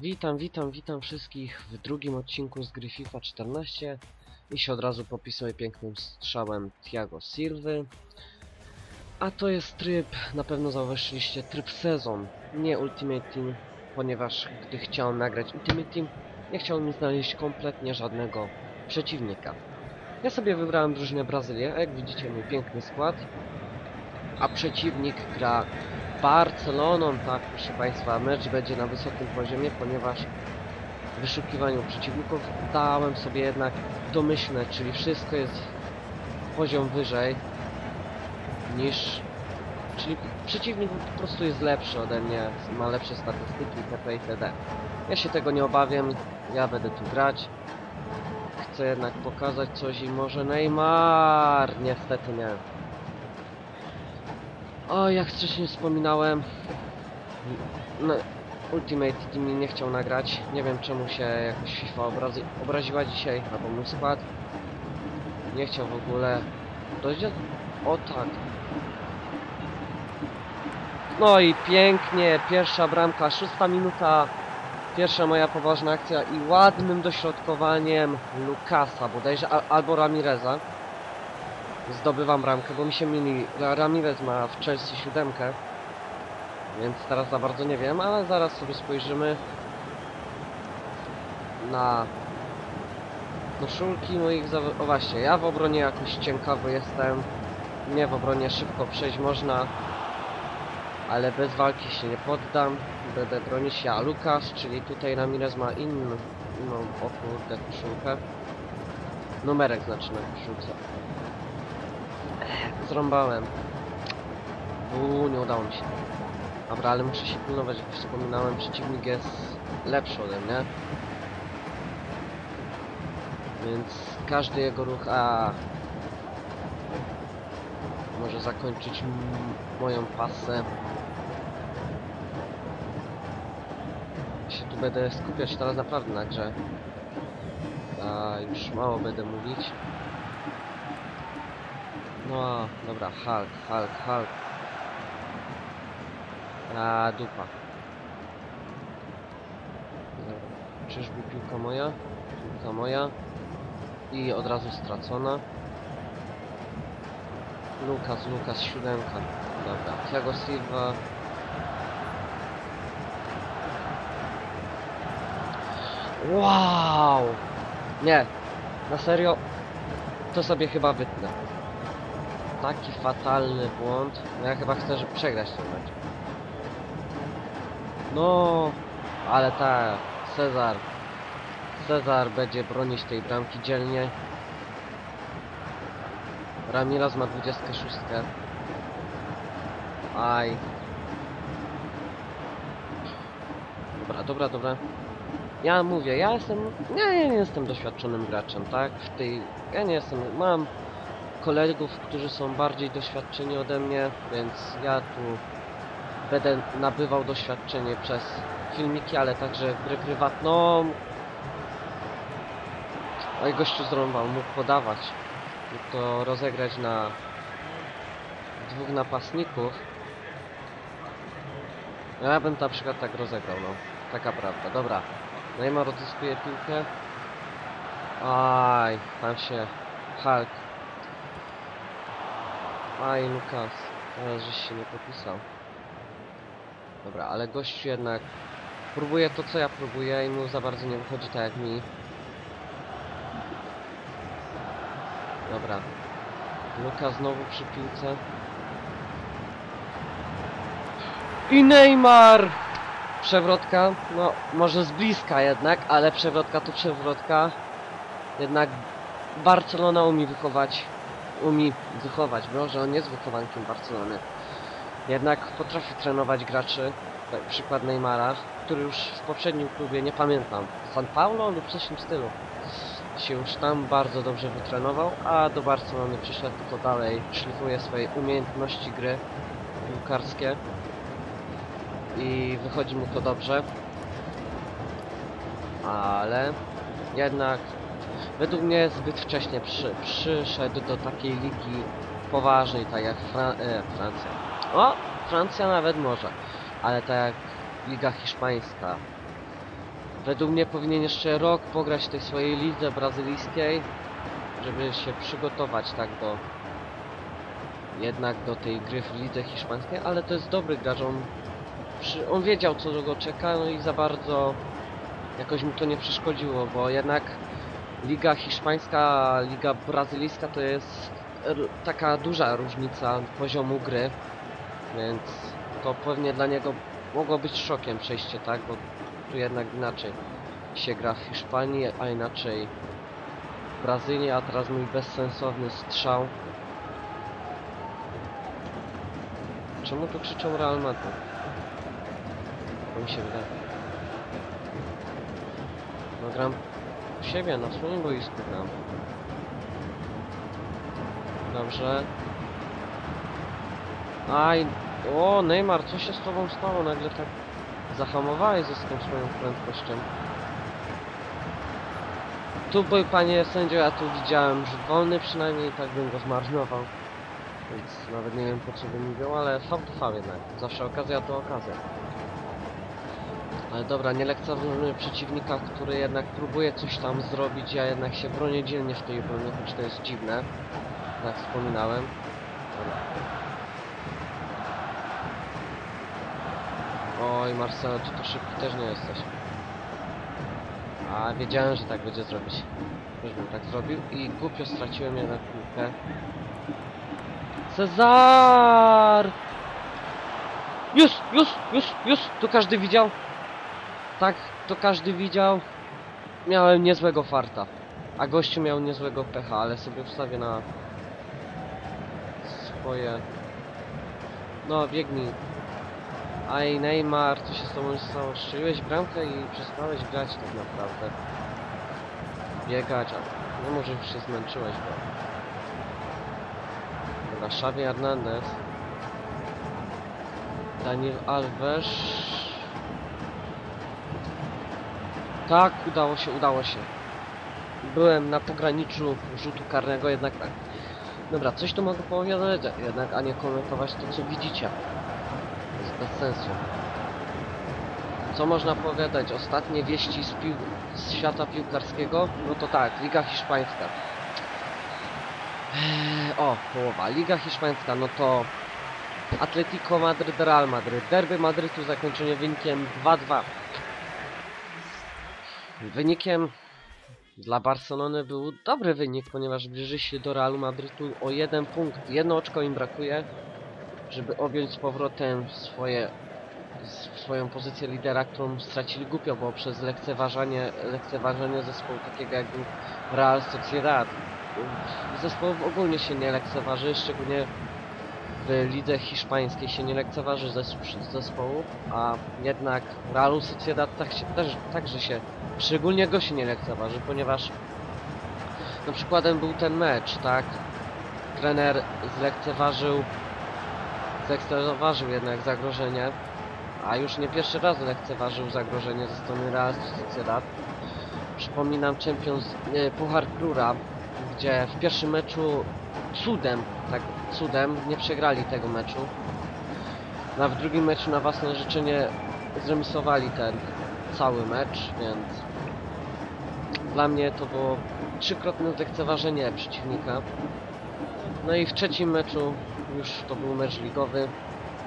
Witam, witam, witam wszystkich w drugim odcinku z gry FIFA 14 i się od razu popisuję pięknym strzałem Thiago Silwy. A to jest tryb, na pewno zauważyliście, tryb sezon, nie Ultimate Team, ponieważ gdy chciałem nagrać Ultimate Team, nie chciał mi znaleźć kompletnie żadnego przeciwnika. Ja sobie wybrałem drużynę Brazylię, jak widzicie mój piękny skład, a przeciwnik gra Barceloną, tak proszę Państwa, mecz będzie na wysokim poziomie, ponieważ w wyszukiwaniu przeciwników dałem sobie jednak domyślne, czyli wszystko jest poziom wyżej niż... Czyli przeciwnik po prostu jest lepszy ode mnie, ma lepsze statystyki itp. itd. Ja się tego nie obawiam, ja będę tu grać. Chcę jednak pokazać coś i może Neymar! Niestety nie. O, jak wcześniej wspominałem, no, Ultimate Team nie chciał nagrać. Nie wiem czemu się jakoś FIFA obrazi obraziła dzisiaj, albo mój skład. Nie chciał w ogóle dojść do... O tak. No i pięknie, pierwsza bramka, szósta minuta. Pierwsza moja poważna akcja i ładnym dośrodkowaniem Lukasa bodajże, al albo Ramireza zdobywam bramkę, bo mi się mieli. Ramirez ma w Chelsea siódemkę. Więc teraz za bardzo nie wiem, ale zaraz sobie spojrzymy na koszulki moich zawo... O właśnie, ja w obronie jakoś cienkawy jestem. Nie w obronie szybko przejść można. Ale bez walki się nie poddam. Będę bronić się, a czyli tutaj Ramirez ma inną, inną o kurde, koszulkę. Numerek znaczy na koszulce. Zrąbałem. Uuu, nie udało mi się. Dobra, ale muszę się pilnować, jak wspominałem, przeciwnik jest lepszy ode mnie. Więc każdy jego ruch, a może zakończyć moją pasę. Się tu będę skupiać teraz naprawdę na grze. A już mało będę mówić. No, dobra, Hulk, Hulk, Hulk. A, dupa. Czyżby piłka moja? Piłka moja. I od razu stracona. Lukas, Lukas, siódemka. Dobra, Thiago Silva. Wow! Nie, na serio, to sobie chyba wytnę taki fatalny błąd. No ja chyba chcę, żeby przegrać ten mecz. No, ale tak, Cezar. Cezar będzie bronić tej bramki dzielnie. Ramirez ma 26. Aj. Dobra, dobra, dobra. Ja mówię, ja jestem... Nie, ja nie jestem doświadczonym graczem, tak? W tej... Ja nie jestem... Mam kolegów, którzy są bardziej doświadczeni ode mnie, więc ja tu będę nabywał doświadczenie przez filmiki, ale także grę prywatną. Oj, gościu zrąbał, mógł podawać. Mógł to rozegrać na dwóch napastników. No ja bym na przykład tak rozegrał, no. Taka prawda. Dobra. Neymar odzyskuje piłkę. Aj, tam się Hulk Aj, Lukas. Teraz żeś się nie popisał. Dobra, ale gościu jednak próbuje to, co ja próbuję i mu za bardzo nie wychodzi tak jak mi. Dobra. Luka znowu przy piłce. I Neymar! Przewrotka, no może z bliska jednak, ale przewrotka to przewrotka. Jednak Barcelona umie wychować umie wychować. Może on jest wychowankiem Barcelony. Jednak potrafi trenować graczy. Tak, przykład Neymara, który już w poprzednim klubie, nie pamiętam, San Paulo lub coś w tym stylu, się już tam bardzo dobrze wytrenował, a do Barcelony przyszedł to dalej, szlifuje swoje umiejętności gry piłkarskie i wychodzi mu to dobrze. Ale jednak według mnie zbyt wcześnie przy, przyszedł do takiej ligi poważnej, tak jak e, Francja. O, Francja nawet może, ale tak jak Liga Hiszpańska, według mnie powinien jeszcze rok pograć w tej swojej lidze brazylijskiej, żeby się przygotować tak do jednak do tej gry w lidze hiszpańskiej, ale to jest dobry gracz, on, przy, on wiedział co go czeka, no i za bardzo jakoś mu to nie przeszkodziło, bo jednak liga hiszpańska, liga brazylijska to jest taka duża różnica poziomu gry, więc to pewnie dla niego mogło być szokiem przejście, tak, bo tu jednak inaczej się gra w Hiszpanii, a inaczej w Brazylii, a teraz mój bezsensowny strzał. Czemu tu krzyczą Real Madrid? To mi się wydaje. No gram u siebie, na swoim boisku gram. Dobrze. Aj, o Neymar, co się z tobą stało? Nagle tak zahamowałeś ze tą swoją prędkością. Tu był panie sędzio, ja tu widziałem rzut wolny przynajmniej, tak bym go zmarnował. Więc nawet nie wiem po co bym mówił, ale V to V jednak. Zawsze okazja to okazja. Ale dobra, nie lekceważymy przeciwnika, który jednak próbuje coś tam zrobić, ja jednak się bronię dzielnie w tej broni, choć to jest dziwne. Jak wspominałem. Dobra. Oj Marcelo, ty to szybki też nie jesteś. A wiedziałem, że tak będzie zrobić. Też bym tak zrobił i głupio straciłem jednak piłkę. Cezar! Już, już, już, już! To każdy widział? Tak, to każdy widział. Miałem niezłego farta. A gościu miał niezłego pecha, ale sobie wstawię na swoje... No, biegnij. Aj, Neymar, co się z tobą stało? Strzeliłeś bramkę i przestałeś grać tak naprawdę. Biegać, a no może już się zmęczyłeś, bo... Dobra, Xavi Hernandez. Daniel Alves. Tak, udało się, udało się. Byłem na pograniczu rzutu karnego, jednak tak. Dobra, coś tu mogę powiedzieć, jednak, a nie komentować to, co widzicie. Jest bez sensu. Co można powiedzieć? Ostatnie wieści z, pił z świata piłkarskiego? No to tak, Liga Hiszpańska. Eee, o, połowa. Liga Hiszpańska, no to Atletico Madryt, Real Madryt. Derby Madrytu zakończenie wynikiem 2-2. Wynikiem dla Barcelony był dobry wynik, ponieważ zbliży się do Realu Madrytu o jeden punkt. Jedno oczko im brakuje, żeby objąć z powrotem swoje, swoją pozycję lidera, którą stracili głupio, bo przez lekceważenie, lekceważenie zespołu takiego jak Real Sociedad. Zespołów ogólnie się nie lekceważy, szczególnie w lidze hiszpańskiej się nie lekceważy zes- zespołów, a jednak Realu Sociedad tak się, też, także się, szczególnie go się nie lekceważy, ponieważ no przykładem był ten mecz, tak? Trener zlekceważył zlekceważył jednak zagrożenie, a już nie pierwszy raz lekceważył zagrożenie ze strony Real Sociedad. Przypominam Champions, nie, Puchar Króla, gdzie w pierwszym meczu cudem, tak cudem, nie przegrali tego meczu. A w drugim meczu na własne życzenie zremisowali ten cały mecz, więc dla mnie to było trzykrotne zlekceważenie przeciwnika. No i w trzecim meczu, już to był mecz ligowy,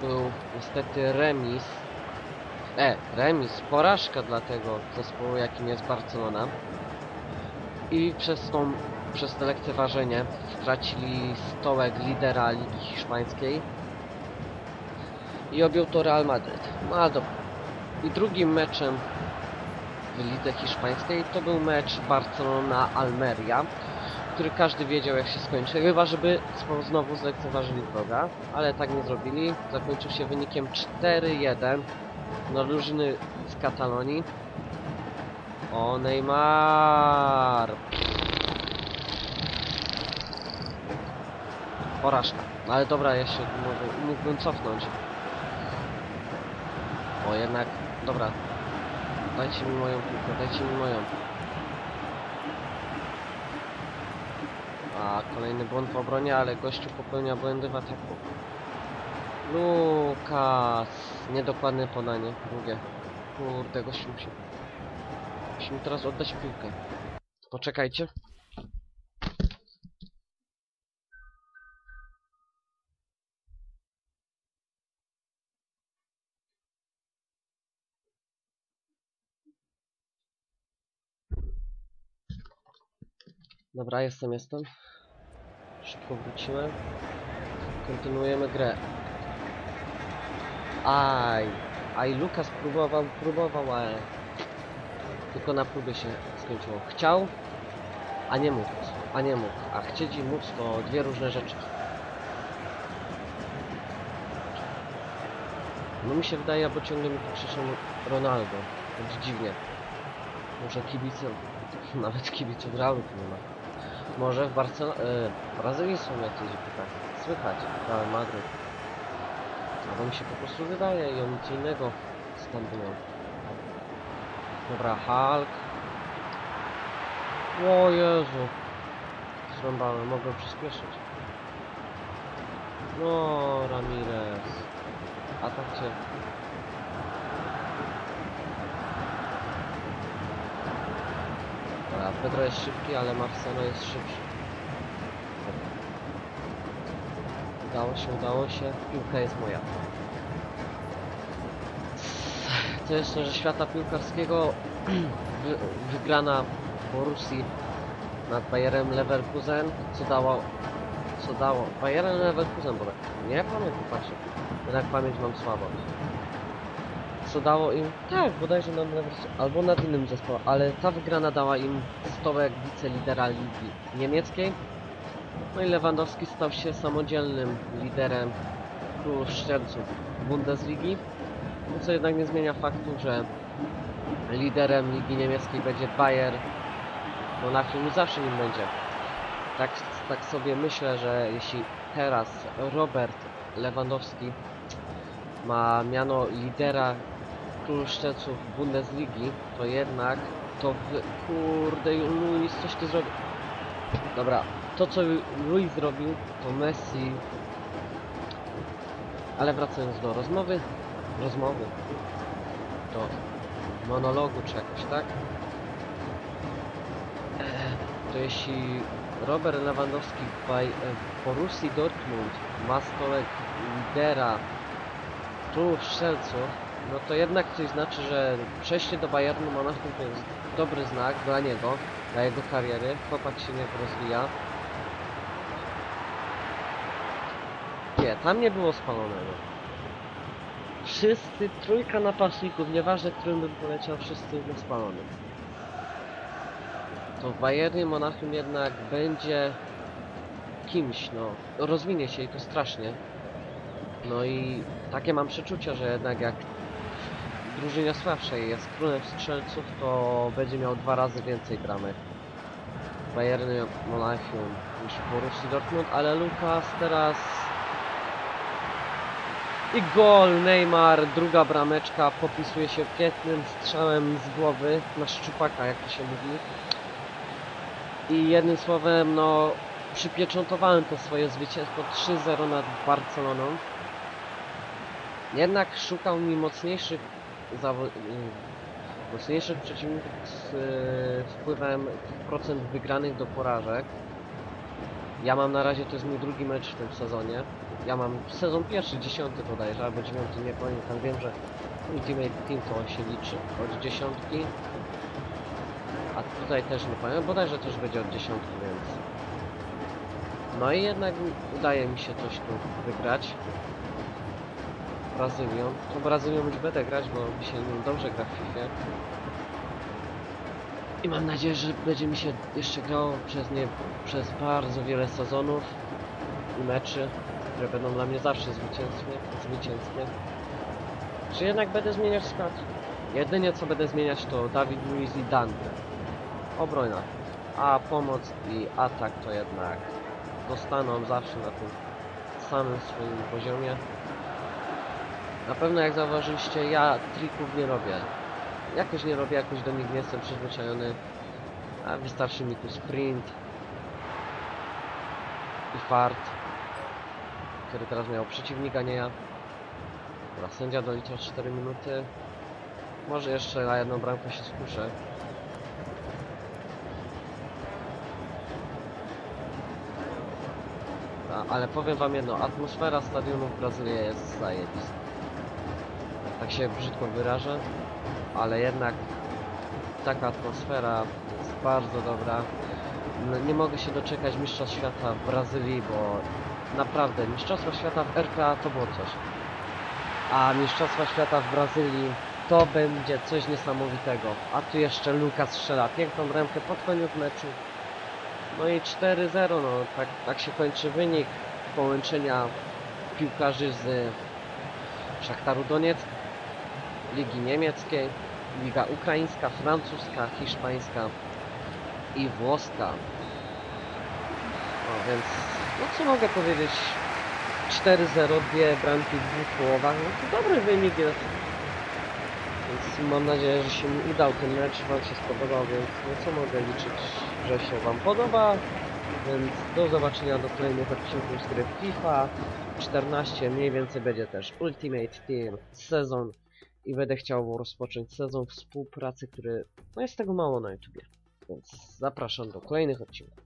był niestety remis. E, remis, porażka dla tego zespołu, jakim jest Barcelona. I przez tą, przez to lekceważenie stracili stołek lidera Ligi Hiszpańskiej. I objął to Real Madryt. No ale dobra. I drugim meczem w Lidze Hiszpańskiej to był mecz Barcelona-Almeria, który każdy wiedział jak się skończy, chyba żeby znowu zlekceważyli wroga, ale tak nie zrobili. Zakończył się wynikiem 4-1 na drużyny z Katalonii. O Neymar! Porażka. No ale dobra, się może mógłbym cofnąć. O jednak, dobra. Dajcie mi moją piłkę, dajcie mi moją. A kolejny błąd w obronie, ale gościu popełnia błędy w ataku. Lukas! Niedokładne podanie, drugie. Kurde, gościu musi... Musimy teraz oddać piłkę. Poczekajcie. Dobra, jestem, jestem. Szybko wróciłem. Kontynuujemy grę. Aj, aj, Lukas próbował, próbował, ale tylko na próbie się skończyło. Chciał, a nie mógł, a nie mógł. A chcieć i móc to dwie różne rzeczy. No mi się wydaje, bo ciągle mi krzyczą Ronaldo. Tak dziwnie. Może kibice, nawet kibiców Realu tu nie ma. Może w Barcel e, w Brazylii są jakieś tak słychać, Real Madryt. Albo mi się po prostu wydaje i oni nic innego skandują. Dobra, Hulk. O Jezu. Zrąbałem, mogę przyspieszyć. No, Ramirez. A tak cię. Dobra, Pedro jest szybki, ale Marcelo jest szybszy. Udało się, udało się. Piłka jest moja. To jeszcze, że świata piłkarskiego wy, wygrana Borussii nad Bayerem Leverkusen, co dało, co dało, Bayerem Leverkusen, bo nie pamiętam, patrzę, jednak pamięć mam słabo. Co dało im, tak, bodajże nad Leverkusen, albo nad innym zespołem, ale ta wygrana dała im stołek wicelidera ligi niemieckiej, no i Lewandowski stał się samodzielnym liderem król strzelców Bundesligi, no co jednak nie zmienia faktu, że liderem ligi niemieckiej będzie Bayer Monachium zawsze nim będzie. Tak, tak sobie myślę, że jeśli teraz Robert Lewandowski ma miano lidera król szczeców Bundesligi, to jednak to wy... kurde Luis coś ty zrobił. Dobra, to co Luis zrobił, to Messi. Ale wracając do rozmowy, rozmowy, do monologu czy jakoś, tak? E, To jeśli Robert Lewandowski w Borussii Dortmund ma stołek lidera królów strzelców, no to jednak coś znaczy, że przejście do Bayernu Monachium to jest dobry znak dla niego, dla jego kariery. Chłopak się nie rozwija. Nie, tam nie było spalonego. Wszyscy, trójka napastników, nieważne którym bym poleciał, wszyscy na spalonym. To w Bayernie Monachium jednak będzie kimś, no, rozwinie się i to strasznie. No i takie mam przeczucie, że jednak jak drużynie słabszej jest królem strzelców, to będzie miał dwa razy więcej bramek. Bayernie Monachium niż Borussii Dortmund, ale Lukas teraz i gol Neymar, druga brameczka, popisuje się pięknym strzałem z głowy na szczupaka, jak to się mówi. I jednym słowem, no, przypieczętowałem to swoje zwycięstwo 3-0 nad Barceloną. Jednak szukał mi mocniejszych mocniejszych przeciwników z y, wpływem procent wygranych do porażek. Ja mam na razie, to jest mój drugi mecz w tym sezonie. Ja mam sezon pierwszy, dziesiąty bodajże, albo dziewiąty, nie pamiętam. Wiem, że Ultimate Team to się liczy od dziesiątki. A tutaj też nie pamiętam, bodajże też będzie od dziesiątki, więc... No i jednak udaje mi się coś tu wygrać. Brazylią. To Brazylią już będę grać, bo mi się dobrze gra w FIFA. I mam nadzieję, że będzie mi się jeszcze grało przez nie przez bardzo wiele sezonów i meczy, które będą dla mnie zawsze zwycięskie, zwycięskie. Czy jednak będę zmieniać skład? Jedynie co będę zmieniać to Dawid Luiz i Dante. Obrona. A pomoc i atak to jednak dostaną zawsze na tym samym swoim poziomie. Na pewno jak zauważyliście, ja trików nie robię. Jakoś nie robię, jakoś do nich nie jestem przyzwyczajony. A wystarczy mi tu sprint. I fart. Który teraz miał przeciwnika, nie ja. Dobra, sędzia dolicza 4 minuty. Może jeszcze na jedną bramkę się skuszę. ale powiem wam jedno, atmosfera stadionu w Brazylii jest zajebista. Tak się brzydko wyrażę, ale jednak taka atmosfera jest bardzo dobra. No, nie mogę się doczekać Mistrzostw Świata w Brazylii, bo naprawdę Mistrzostwa Świata w RPA to było coś. A Mistrzostwa Świata w Brazylii to będzie coś niesamowitego. A tu jeszcze Lukas strzela piękną bramkę pod koniec meczu. No i 4-0, no tak, tak się kończy wynik połączenia piłkarzy z Szachtaru Donieck, Ligi Niemieckiej, Liga Ukraińska, Francuska, Hiszpańska i Włoska. No więc, no co mogę powiedzieć? 4-0, dwie bramki w dwóch połowach, no to dobry wynik jest. Więc mam nadzieję, że się mi udał ten mecz, wam się spodobał, więc no co mogę liczyć, że się wam podoba. Więc do zobaczenia do kolejnych odcinków z gry FIFA 14, mniej więcej będzie też Ultimate Team sezon i będę chciał rozpocząć sezon współpracy, który no jest tego mało na YouTubie. Więc zapraszam do kolejnych odcinków.